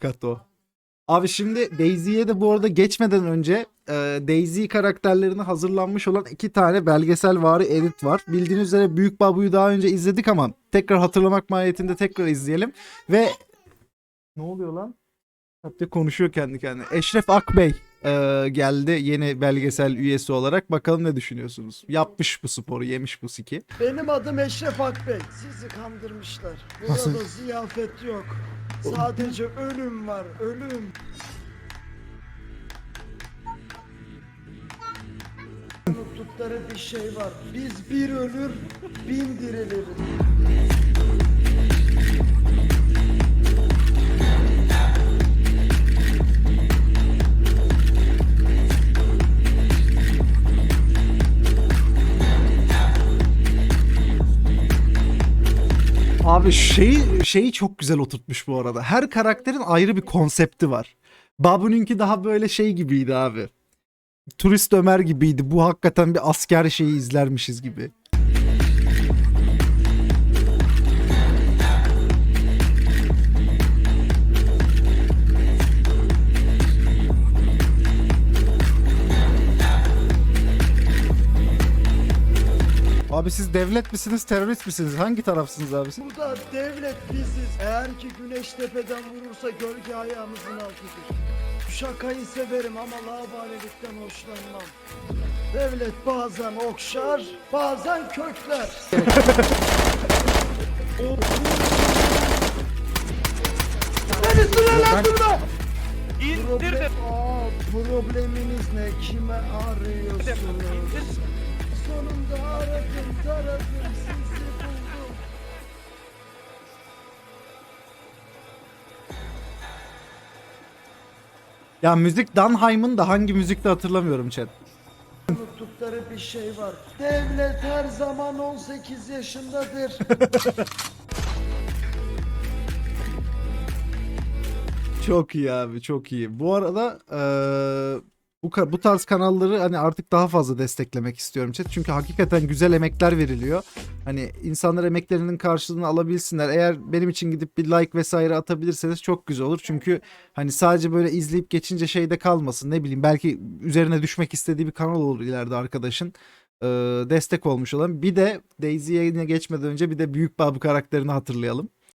Kato. Abi şimdi Daisy'ye de bu arada geçmeden önce e, Daisy karakterlerine hazırlanmış olan iki tane belgesel vari edit var. Bildiğiniz üzere Büyük Babu'yu daha önce izledik ama tekrar hatırlamak mahiyetinde tekrar izleyelim. Ve ne oluyor lan? Hatta konuşuyor kendi kendine. Eşref Akbey e, geldi yeni belgesel üyesi olarak. Bakalım ne düşünüyorsunuz? Yapmış bu sporu, yemiş bu siki. Benim adım Eşref Akbey. Sizi kandırmışlar. Burada Nasıl? ziyafet yok. Sadece ölüm var, ölüm. Unuttukları bir şey var. Biz bir ölür, bin diriliriz. Abi şeyi, şeyi çok güzel oturtmuş bu arada. Her karakterin ayrı bir konsepti var. Babu'nunki daha böyle şey gibiydi abi. Turist Ömer gibiydi. Bu hakikaten bir asker şeyi izlermişiz gibi. Abi siz devlet misiniz, terörist misiniz? Hangi tarafsınız abi siz? Burada devlet biziz. Eğer ki güneş tepeden vurursa gölge ayağımızın altıdır. Şakayı severim ama labanelikten hoşlanmam. Devlet bazen okşar, bazen kökler. Beni sinirlendirme! Problem, Aa, probleminiz ne? Kime arıyorsunuz? Ya müzik Danheim'ın da hangi müzikte hatırlamıyorum chat. Unuttukları bir şey var. Devlet her zaman 18 yaşındadır. Çok iyi abi çok iyi. Bu arada eee, bu bu tarz kanalları hani artık daha fazla desteklemek istiyorum chat. Çünkü hakikaten güzel emekler veriliyor. Hani insanlar emeklerinin karşılığını alabilsinler. Eğer benim için gidip bir like vesaire atabilirseniz çok güzel olur. Çünkü hani sadece böyle izleyip geçince şeyde kalmasın. Ne bileyim belki üzerine düşmek istediği bir kanal olur ileride arkadaşın. Eee, destek olmuş olan. Bir de Daisy'ye yine geçmeden önce bir de Büyük Babu karakterini hatırlayalım.